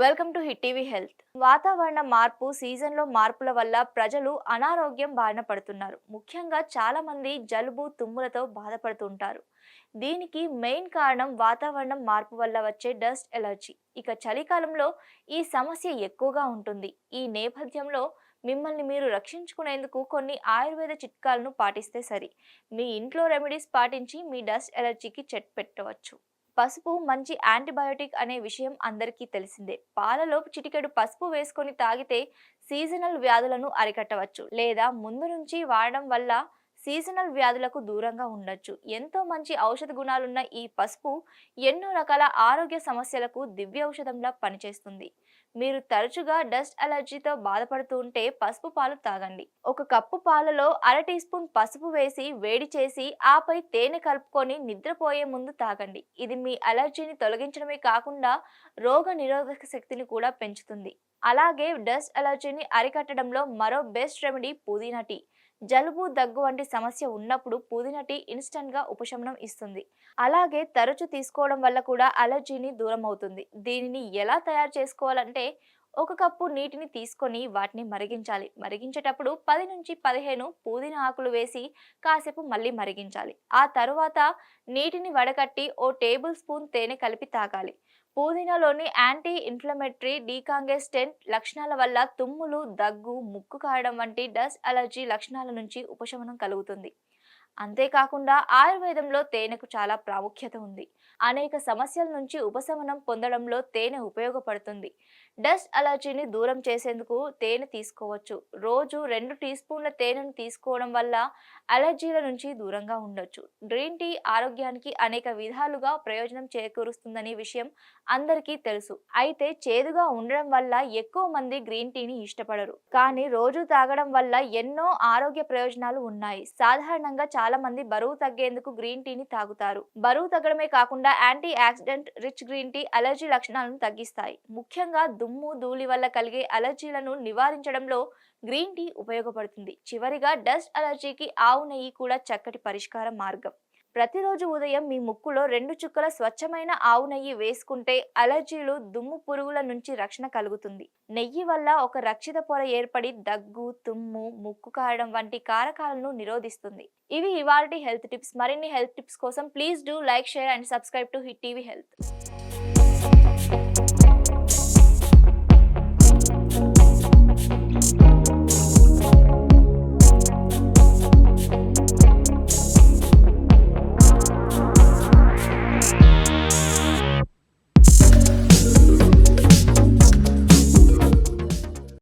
Welcome to Hit TV Health. వాతావరణ మార్పు సీజన్లో మార్పుల వల్ల ప్రజలు అనారోగ్యం బారిన పడుతున్నారు. ముఖ్యంగా చాలా మంది జలుబు తుమ్ములతో బాధపడుతుంటారు. దీనికి మెయిన్ కారణం వాతావరణం మార్పు వల్ల వచ్చే డస్ట్ ఎలర్జీ. ఇక చలికాలంలో ఈ సమస్య ఎక్కువగా ఉంటుంది. ఈ నేపథ్యంలో మిమ్మల్ని మీరు రక్షించుకునేందుకు కొన్ని ఆయుర్వేద చిట్కాలను పాటిస్తే సరి. మీ ఇంట్లో రెమెడీస్ పాటించి మీ డస్ట్ ఎలర్జీకి చెట్ పెట్టవచ్చు. పసుపు మంచి యాంటీబయోటిక్ అనే విషయం అందరికీ తెలిసిందే. పాలలో చిటికెడు పసుపు వేసుకొని తాగితే సీజనల్ వ్యాధులను అరికట్టవచ్చు లేదా ముందు నుంచి వాడడం వల్ల సీజనల్ వ్యాధులకు దూరంగా ఉండొచ్చు. ఎంతో మంచి ఔషధ గుణాలున్న ఈ పసుపు ఎన్నో రకాల ఆరోగ్య సమస్యలకు దివ్య ఔషధంలా పనిచేస్తుంది. మీరు తరచుగా డస్ట్ అలర్జీతో బాధపడుతూ ఉంటే పసుపు పాలు తాగండి. ఒక కప్పు పాలలో అర టీ స్పూన్ పసుపు వేసి వేడి చేసి ఆపై తేనె కలుపుకొని నిద్రపోయే ముందు తాగండి. ఇది మీ అలర్జీని తొలగించడమే కాకుండా రోగ నిరోధక శక్తిని కూడా పెంచుతుంది. అలాగే డస్ట్ అలర్జీని అరికట్టడంలో మరో బెస్ట్ రెమెడీ పుదీనా టీ. జలుబు దగ్గు వంటి సమస్య ఉన్నప్పుడు పుదీనా టీ ఇన్స్టంట్గా ఉపశమనం ఇస్తుంది. అలాగే తరచు తీసుకోవడం వల్ల కూడా అలర్జీని దూరం అవుతుంది దీనిని ఎలా తయారు చేసుకోవాలంటే ఒక కప్పు నీటిని తీసుకొని వాటిని మరిగించాలి. మరిగించేటప్పుడు పది నుంచి పదిహేను పుదీనా ఆకులు వేసి కాసేపు మళ్ళీ మరిగించాలి. ఆ తరువాత నీటిని వడకట్టి ఓ టేబుల్ స్పూన్ తేనె కలిపి తాగాలి. పుదీనాలోని యాంటీ ఇన్ఫ్లమేటరీ డీకాంగెస్టెంట్ లక్షణాల వల్ల తుమ్ములు దగ్గు ముక్కు కావడం వంటి డస్ట్ అలర్జీ లక్షణాల నుంచి ఉపశమనం కలుగుతుంది. అంతేకాకుండా ఆయుర్వేదంలో తేనెకు చాలా ప్రాముఖ్యత ఉంది. అనేక సమస్యల నుంచి ఉపశమనం పొందడంలో తేనె ఉపయోగపడుతుంది. డస్ట్ అలర్జీని దూరం చేసేందుకు తేనె తీసుకోవచ్చు. రోజు రెండు టీ స్పూన్ల తేనెను తీసుకోవడం వల్ల అలర్జీల నుంచి దూరంగా ఉండొచ్చు. గ్రీన్ టీ ఆరోగ్యానికి అనేక విధాలుగా ప్రయోజనం చేకూరుస్తుందనే విషయం అందరికీ తెలుసు. అయితే చేదుగా ఉండడం వల్ల ఎక్కువ మంది గ్రీన్ టీని ఇష్టపడరు. కానీ రోజు తాగడం వల్ల ఎన్నో ఆరోగ్య ప్రయోజనాలు ఉన్నాయి. సాధారణంగా చాలా మంది బరువు తగ్గేందుకు గ్రీన్ టీని తాగుతారు. బరువు తగ్గడమే కాకుండా antioxidant rich green tea allergy లక్షణాలను తగ్గిస్తాయి. ముఖ్యంగా దుమ్ము ధూళి వల్ల కలిగే అలర్జీలను నివారించడంలో గ్రీన్ టీ ఉపయోగపడుతుంది. చివరిగా డస్ట్ అలర్జీకి ఆవు నెయ్యి కూడా చక్కటి పరిష్కార మార్గం. ప్రతిరోజు ఉదయం మీ ముక్కులో రెండు చుక్కల స్వచ్ఛమైన ఆవు నెయ్యి వేసుకుంటే అలర్జీలు దుమ్ము పురుగుల నుంచి రక్షణ కలుగుతుంది. నెయ్యి వల్ల ఒక రక్షిత పొర ఏర్పడి దగ్గు తుమ్ము ముక్కు కారడం వంటి కారకాలను నిరోధిస్తుంది. ఇవి ఇవాల్టి హెల్త్ టిప్స్. మరిన్ని హెల్త్ టిప్స్ కోసం please do like share and subscribe to Hit TV Health.